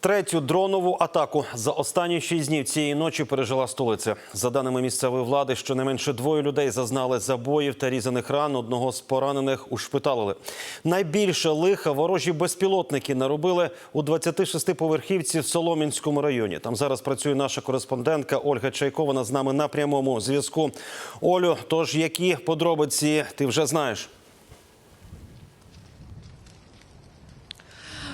Третю дронову атаку за останні шість днів цієї ночі пережила столиця. За даними місцевої влади, щонайменше двоє людей зазнали забоїв та різаних ран. Одного з поранених ушпиталили. Найбільше лиха ворожі безпілотники наробили у 26-поверхівці в Солом'янському районі. Там зараз працює наша кореспондентка Ольга Чайкована з нами на прямому зв'язку. Олю, тож які подробиці ти вже знаєш?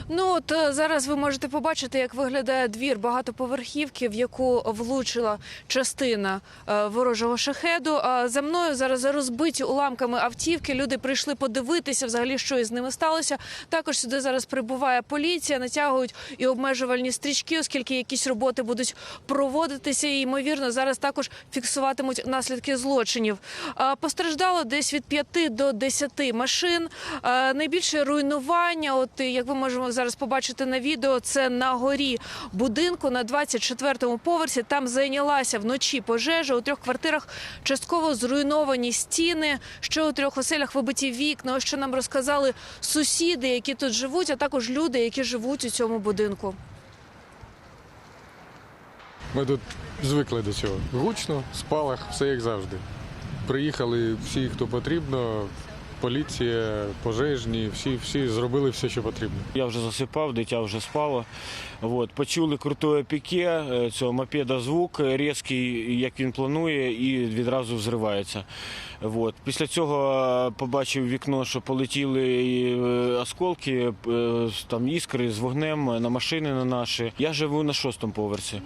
Ну от е, зараз ви можете побачити, як виглядає двір багатоповерхівки, в яку влучила частина е, ворожого шахеду. За мною зараз розбиті уламками автівки. Люди прийшли подивитися, взагалі, що із ними сталося. Також сюди зараз прибуває поліція, натягують і обмежувальні стрічки, оскільки якісь роботи будуть проводитися. І ймовірно, зараз також фіксуватимуть наслідки злочинів. Постраждало десь від 5 до 10 машин. Найбільше руйнування, от як ви можемо зараз побачити на відео, це на горі будинку на 24-му поверсі. Там зайнялася вночі пожежа. У трьох квартирах частково зруйновані стіни. Ще у трьох оселях вибиті вікна. Ось що нам розказали сусіди, які тут живуть, а також люди, які живуть у цьому будинку. Ми тут звикли до цього. Гучно, спалах, все як завжди. Приїхали всі, хто потрібно, поліція, пожежні, всі, всі зробили все, що потрібно. Я вже засипав, дитя вже спало. От. Почули крутое піке, е, цього мопеда звук різкий, як він планує, і відразу взривається. От. Після цього е, побачив вікно, що полетіли е, осколки, там іскри з вогнем на машини на наші. Я живу на шостому поверсі.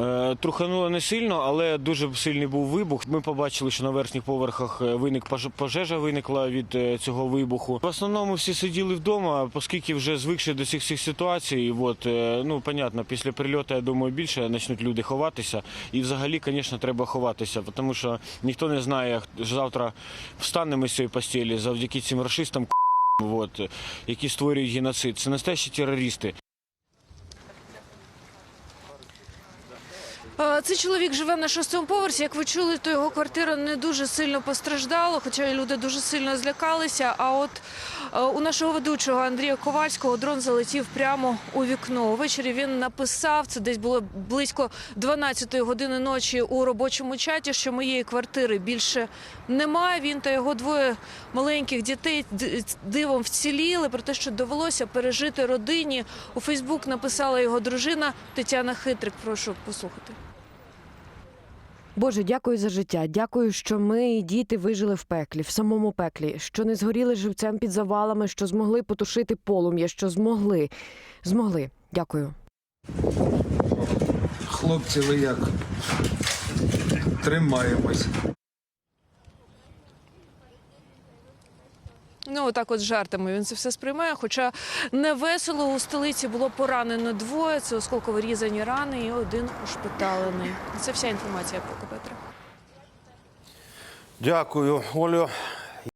Е, Трухануло не сильно, але дуже сильний був вибух. Ми побачили, що на верхніх поверхах е, виник пож- пожежа виникла від е, цього вибуху. В основному всі сиділи вдома, оскільки вже звикши до цих всіх ситуацій. От, ну, понятно, після прильоту, я думаю, більше почнуть люди ховатися. І взагалі, звісно, треба ховатися, тому що ніхто не знає, завтра встанемо з цієї постелі завдяки цим расистам, от, які створюють геноцид. Це настоящі терористи. Цей чоловік живе на шостому поверсі. Як ви чули, то його квартира не дуже сильно постраждала, хоча люди дуже сильно злякалися. А от е, у нашого ведучого Андрія Ковальського дрон залетів прямо у вікно. Увечері він написав це десь було близько 12-ї години ночі у робочому чаті, що моєї квартири більше немає. Він та його двоє маленьких дітей дивом вціліли про те, що довелося пережити родині. У Фейсбук написала його дружина Тетяна Хитрик. Прошу послухати. Боже, дякую за життя. Дякую, що ми діти вижили в пеклі, в самому пеклі, що не згоріли живцем під завалами, що змогли потушити полум'я, що змогли. Змогли. Дякую. Хлопці, ви як? Тримаємось. Ну, отак от жартами він це все сприймає. Хоча не весело у столиці було поранено двоє. Це осколково різані рани і один ушпиталений. Це вся інформація про Петра. Дякую, Олю.